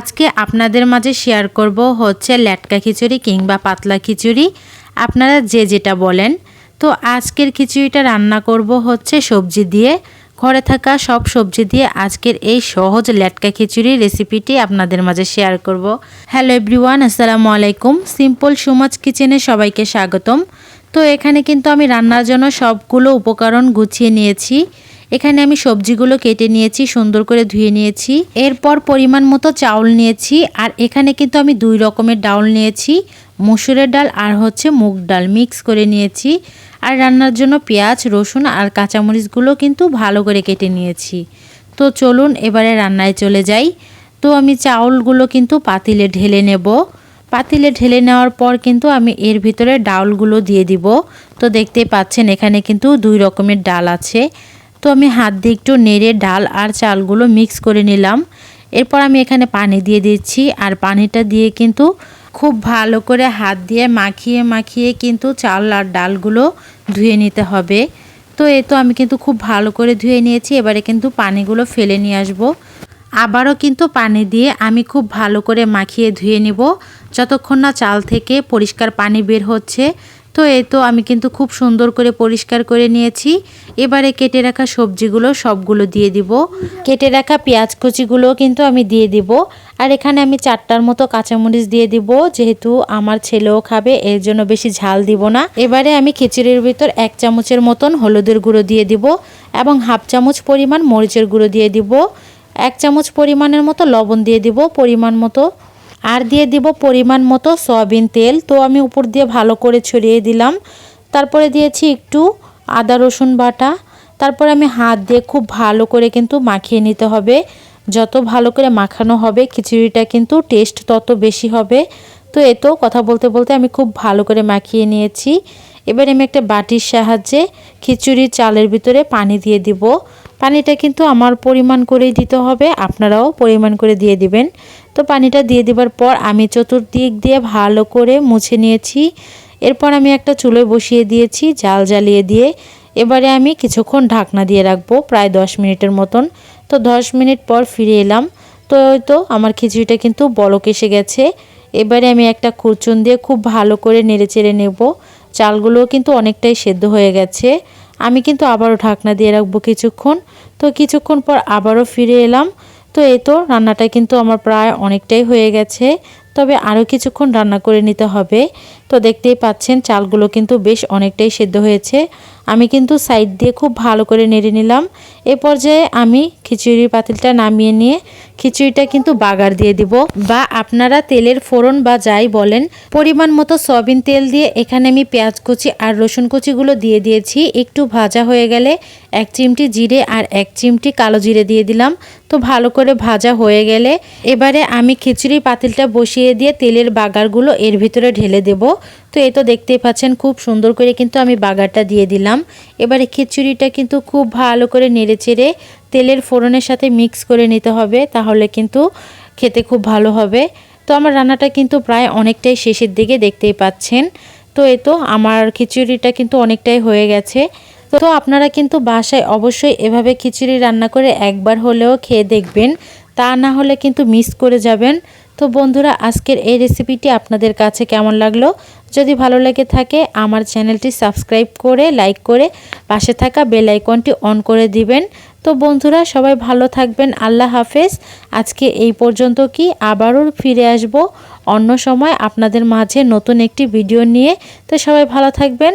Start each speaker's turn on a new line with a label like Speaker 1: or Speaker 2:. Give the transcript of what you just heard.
Speaker 1: আজকে আপনাদের মাঝে শেয়ার করব হচ্ছে ল্যাটকা খিচুড়ি কিংবা পাতলা খিচুড়ি। আপনারা যে যেটা বলেন। তো আজকের খিচুড়িটা রান্না করব হচ্ছে সবজি দিয়ে। ঘরে থাকা সব সবজি দিয়ে আজকের এই সহজ ল্যাটকা খিচুড়ি রেসিপিটি আপনাদের মাঝে শেয়ার করব। হ্যালো এভরিওয়ান আসসালামু আলাইকুম। সিম্পল সুমাজ কিচেনে সবাইকে স্বাগতম। তো এখানে কিন্তু আমি রান্নার জন্য সবগুলো উপকরণ গুছিয়ে নিয়েছি। এখানে আমি সবজিগুলো কেটে নিয়েছি, সুন্দর করে ধুয়ে নিয়েছি। এরপর পরিমাণ মতো চাউল নিয়েছি আর এখানে কিন্তু আমি দুই রকমের ডাউল নিয়েছি, মুসুরের ডাল আর হচ্ছে মুগ ডাল মিক্স করে নিয়েছি। আর রান্নার জন্য পেঁয়াজ, রসুন আর কাঁচামরিচগুলো কিন্তু ভালো করে কেটে নিয়েছি। তো চলুন এবারে রান্নায় চলে যাই। তো আমি চাউলগুলো কিন্তু পাতিলে ঢেলে নেব। পাতিলে ঢেলে নেওয়ার পর কিন্তু আমি এর ভিতরে ডাউলগুলো দিয়ে দিব। তো দেখতেই পাচ্ছেন এখানে কিন্তু দুই রকমের ডাল আছে। তো আমি হাত দিয়ে একটু নেড়ে ডাল আর চালগুলো মিক্স করে নিলাম। এরপর আমি এখানে পানি দিয়ে দিচ্ছি আর পানিটা দিয়ে কিন্তু খুব ভালো করে হাত দিয়ে মাখিয়ে মাখিয়ে কিন্তু চাল আর ডালগুলো ধুয়ে নিতে হবে। তো এ তো আমি কিন্তু খুব ভালো করে ধুয়ে নিয়েছি, এবারে কিন্তু পানিগুলো ফেলে নিয়ে আসব। আবারও কিন্তু পানি দিয়ে আমি খুব ভালো করে মাখিয়ে ধুয়ে নিব। যতক্ষণ না চাল থেকে পরিষ্কার পানি বের হচ্ছে তো এই তো আমি কিন্তু খুব সুন্দর করে পরিষ্কার করে নিয়েছি। এবারে কেটে রাখা সবজিগুলো সবগুলো দিয়ে দিব। কেটে রাখা পেঁয়াজ কুচিগুলো কিন্তু আমি দিয়ে দিব। আর এখানে আমি চারটার মতো কাঁচামরিচ দিয়ে দিব, যেহেতু আমার ছেলেও খাবে, এর জন্য বেশি ঝাল দিব না। এবারে আমি খিচুড়ির ভিতর এক চামচের মতন হলুদের গুঁড়ো দিয়ে দিব এবং হাফ চামচ পরিমাণ মরিচের গুঁড়ো দিয়ে দিব। এক চামচ পরিমাণের মতো লবণ দিয়ে দিব, পরিমাণ মতো আর দিয়ে দিব পরিমাণ মতো সয়াবিন তেল। তো আমি উপর দিয়ে ভালো করে ছড়িয়ে দিলাম। তারপরে দিয়েছি একটু আদা, রসুন বাটা। তারপরে আমি হাত দিয়ে খুব ভালো করে কিন্তু মাখিয়ে নিতে হবে। যত ভালো করে মাখানো হবে, খিচুড়িটা কিন্তু টেস্ট তত বেশি হবে। তো এ তো কথা বলতে বলতে আমি খুব ভালো করে মাখিয়ে নিয়েছি। এবার আমি একটা বাটির সাহায্যে খিচুড়ির চালের ভিতরে পানি দিয়ে দিব। পানিটা কিন্তু আমার পরিমাণ করেই দিতে হবে, আপনারাও পরিমাণ করে দিয়ে দিবেন। তো পানিটা দিয়ে দেবার পর আমি চতুর্দিক দিয়ে ভালো করে মুছে নিয়েছি। এরপর আমি একটা চুলোয় বসিয়ে দিয়েছি জাল জ্বালিয়ে দিয়ে। এবারে আমি কিছুক্ষণ ঢাকনা দিয়ে রাখব, প্রায় দশ মিনিটের মতন। তো দশ মিনিট পর ফিরে এলাম। তো তো আমার খিচুড়িটা কিন্তু বলক এসে গেছে। এবারে আমি একটা খুরচুন দিয়ে খুব ভালো করে নেড়ে চেড়ে নেব। চালগুলোও কিন্তু অনেকটাই সেদ্ধ হয়ে গেছে। আমি কিন্তু আবারও ঢাকনা দিয়ে রাখব কিছুক্ষণ। তো কিছুক্ষণ পর আবারও ফিরে এলাম। তো এই তো রান্নাটা কিন্তু আমার প্রায় অনেকটাই হয়ে গেছে। তবে আরও কিছুক্ষণ রান্না করে নিতে হবে। তো দেখতেই পাচ্ছেন চালগুলো কিন্তু বেশ অনেকটাই সেদ্ধ হয়েছে। আমি কিন্তু সাইড দিয়ে খুব ভালো করে নেড়ে নিলাম। এ পর্যায়ে আমি খিচুড়ির পাতিলটা নামিয়ে নিয়ে খিচুড়িটা কিন্তু বাগার দিয়ে দিব। বা আপনারা তেলের ফোড়ন বা যাই বলেন, পরিমাণ মতো সয়াবিন তেল দিয়ে এখানে আমি পেঁয়াজ কুচি আর রসুন কুচিগুলো দিয়ে দিয়েছি। একটু ভাজা হয়ে গেলে এক চিমটি জিরে আর এক চিমটি কালো জিরে দিয়ে দিলাম। তো ভালো করে ভাজা হয়ে গেলে এবারে আমি খিচুড়ি পাতিলটা বসিয়ে দিয়ে তেলের বাগারগুলো এর ভিতরে ঢেলে দেব। তো এ তো দেখতেই পাচ্ছেন, খুব সুন্দর করে কিন্তু আমি বাগারটা দিয়ে দিলাম। এবারে খিচুড়িটা কিন্তু খুব ভালো করে নেড়ে চেড়ে তেলের ফোড়নের সাথে মিক্স করে নিতে হবে, তাহলে কিন্তু খেতে খুব ভালো হবে। তো আমার রান্নাটা কিন্তু প্রায় অনেকটাই শেষের দিকে দেখতেই পাচ্ছেন। তো এ তো আমার খিচুড়িটা কিন্তু অনেকটাই হয়ে গেছে। তো আপনারা কিন্তু বাসায় অবশ্যই এভাবে খিচুড়ি রান্না করে একবার হলেও খেয়ে দেখবেন, তা না হলে কিন্তু মিস করে যাবেন। তো বন্ধুরা, আজকের এই রেসিপিটি আপনাদের কাছে কেমন লাগল? যদি ভালো লেগে থাকে, আমার চ্যানেলটি সাবস্ক্রাইব করে লাইক করে পাশে থাকা বেল আইকনটি অন করে দিবেন। তো বন্ধুরা, সবাই ভালো থাকবেন, আল্লাহ হাফেজ। আজকে এই পর্যন্ত কি? আবারও ফিরে আসব অন্য সময় আপনাদের মাঝে নতুন একটি ভিডিও নিয়ে। তো সবাই ভালো থাকবেন।